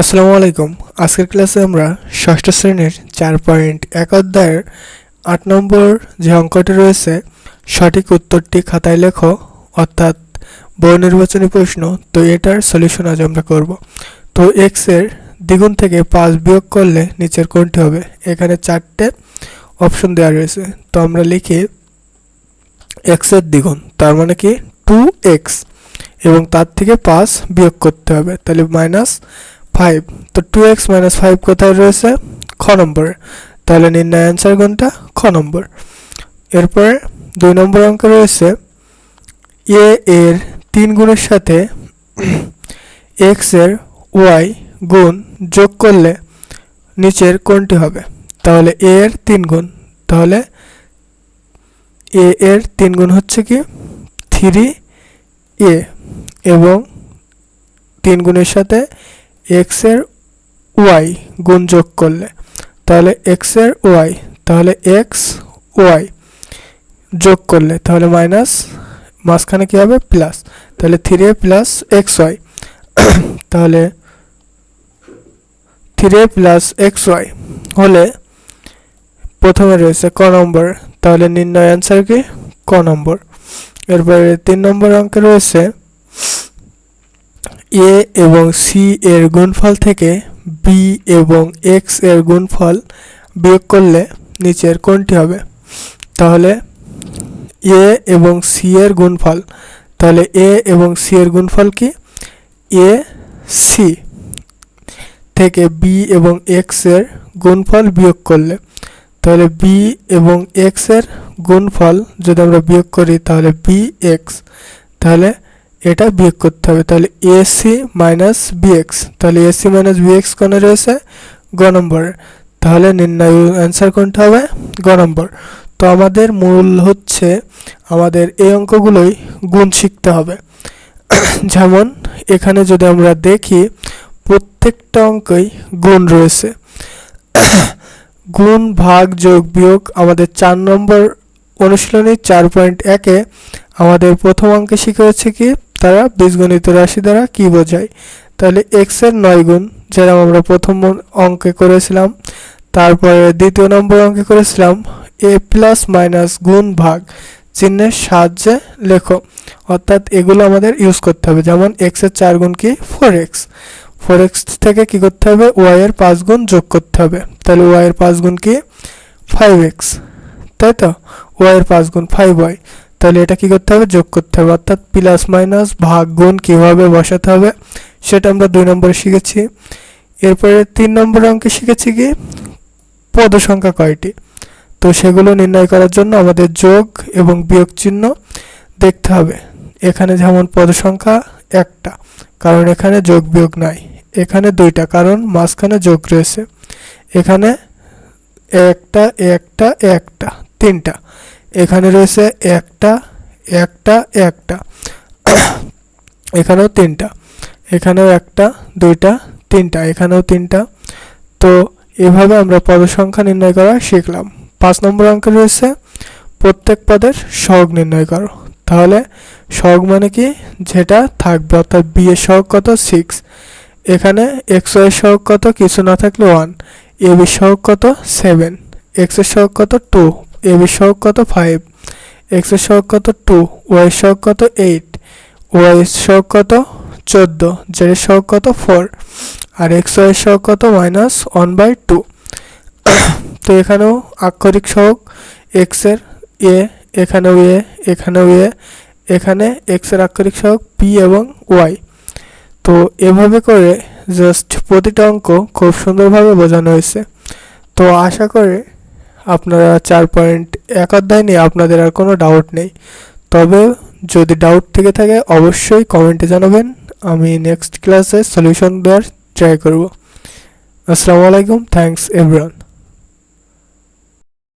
আসসালামু আলাইকুম। আজকের ক্লাসে আমরা ষষ্ঠ শ্রেণির চার পয়েন্ট এক অধ্যায়ের আট নম্বর যে অঙ্কটি রয়েছে, সঠিক উত্তরটি খাতায় লেখো, অর্থাৎ বহু নির্বাচনী প্রশ্ন, তো এটার সলিউশন আজ আমরা করব। তো এক্সের দ্বিগুণ থেকে পাঁচ বিয়োগ করলে নিচের কোনটি হবে। এখানে চারটে অপশন দেওয়া রয়েছে। তো আমরা লিখি এক্সের দ্বিগুণ, তার মানে কি? টু এক্স এবং তার থেকে পাঁচ বিয়োগ করতে হবে। তাহলে মাইনাস ফাইভ তো টু এক্স মাইনাস ফাইভ কোথায় রয়েছে? খ নম্বরে। তাহলে নির্ণয় অ্যান্সার কোনটা? খ নম্বর। এরপরে দুই নম্বর অঙ্ক রয়েছে এ এর তিন গুণের সাথে এক্সের ওয়াই গুণ যোগ করলে নিচের কোনটি হবে? তাহলে এ এর তিন গুণ। তাহলে এ এর তিন গুণ হচ্ছে কি? থ্রি এ এবং তিন গুণের সাথে এক্সের ওয়াই গুণ যোগ করলে, তাহলে এক্সের ওয়াই তাহলে এক্স ওয়াই যোগ করলে, তাহলে মাইনাস মাঝখানে কী হবে? প্লাস তাহলে থ্রি প্লাস এক্স ওয়াই তাহলে থ্রি প্লাস এক্স ওয়াই হলে প্রথমে রয়েছে ক নম্বর, তাহলে নির্ণয় অ্যান্সার কি? ক নম্বর। এরপরে তিন নম্বর অঙ্কে রয়েছে এ এবং সি এর গুণফল থেকে বি এবং এক্সের গুণফল বিয়োগ করলে নিচের কোনটি হবে? তাহলে এ এবং সি এর গুণফল। তাহলে এ এবং সি এর গুণফল কি? এ সি থেকে বি এবং এক্সের গুণফল বিয়োগ করলে। তাহলে বি এবং এক্সের গুণফল যদি আমরা বিয়োগ করি, তাহলে বি এক্স তাহলে এটা বিয়োগ করতে হবে, তাহলে এসি মাইনাস বিএক্স তাহলে এসি মাইনাস বিএক্স কোনে রয়েছে? গ নম্বরে। তাহলে নির্ণয় অ্যান্সার কোনটা হবে? গ নম্বর। তো আমাদের মূল হচ্ছে আমাদের এই অঙ্কগুলোই গুণ শিখতে হবে। যেমন এখানে যদি আমরা দেখি, প্রত্যেকটা অঙ্কই গুণ রয়েছে। গুণ ভাগ যোগ বিয়োগ আমাদের চার নম্বর অনুশীলনী চার পয়েন্ট একে আমাদের প্রথম অঙ্কে শিখে হচ্ছে কি? তারা বীজগণিত রাশি দ্বারা কি বোঝায়? তাহলে এক্সের নয় গুণ, যেরকম আমরা প্রথম অঙ্কে করেছিলাম, তারপরে দ্বিতীয় নম্বর অঙ্কে করেছিলাম এ প্লাস মাইনাস গুণ ভাগ চিহ্নের সাহায্যে লেখো। অর্থাৎ এগুলো আমাদের ইউজ করতে হবে, যেমন এক্সের চার গুণ কি? ফোর এক্স ফোর এক্স থেকে কি করতে হবে? ওয়াই এর পাঁচ গুণ যোগ করতে হবে। তাহলে ওয়াই এর পাঁচ গুণ কি? ফাইভ এক্স তাই তো? ওয়াই এর পাঁচ গুণ ফাইভ ওয়াই তাহলে এটা কি করতে হবে? যোগ করতে হবে। অর্থাৎ প্লাস মাইনাস ভাগ গুণ কীভাবে বসাতে হবে, সেটা আমরা দুই নম্বরে শিখেছি। এরপরে তিন নম্বর অঙ্কে শিখেছি কি? পদ সংখ্যা কয়টি? তো সেগুলো নির্ণয় করার জন্য আমাদের যোগ এবং বিয়োগ চিহ্ন দেখতে হবে। এখানে যেমন পদ সংখ্যা একটা, কারণ এখানে যোগ বিয়োগ নাই। এখানে দুইটা, কারণ মাঝখানে যোগ রয়েছে। এখানে একটা একটা একটা, তিনটা। এখানে রয়েছে একটা একটা একটা। এখানেও তিনটা। এখানেও একটা, দুইটা, তিনটা। এখানেও তিনটা। তো এভাবে আমরা পদ সংখ্যা নির্ণয় করা শিখলাম। পাঁচ নম্বর অঙ্কে রয়েছে প্রত্যেক পদের সহগ নির্ণয় করো। তাহলে সহগ মানে কি? যেটা থাকবে, অর্থাৎ বি এর সহগ কত? সিক্স এখানে এক্স ওয়াই সহগ কত? কিছু না থাকলে ওয়ান এ বি সহগ কত? সেভেন এক্সের সহগ কত? টু এ বি সহগ কত ফাইভ এক্সের সহগ কত টু ওয়াই সহগ কত এইট ওয়াই সহগ কত চোদ্দ জেড এর সহগ কত ফোর আর এক্স ওয়াই সহগ কত মাইনাস ওয়ান বাই টু তো এখানেও আক্ষরিক সহগ এক্সের এ এখানেও এ এখানেও এ এখানে এক্সের আক্ষরিক সহগ পি এবং ওয়াই তো এভাবে করে জাস্ট প্রতিটা অঙ্ক খুব সুন্দরভাবে বোঝানো হয়েছে। তো আশা করে আপনারা চার পয়েন্ট এক অধ্যায় নিয়ে আপনাদের আর কোনো ডাউট নেই। তবে যদি ডাউট থেকে থাকে, অবশ্যই কমেন্টে জানাবেন। আমি নেক্সট ক্লাসে সলিউশন দেওয়ার ট্রাই করব। আসসালামু আলাইকুম থ্যাংকস এভরিওয়ান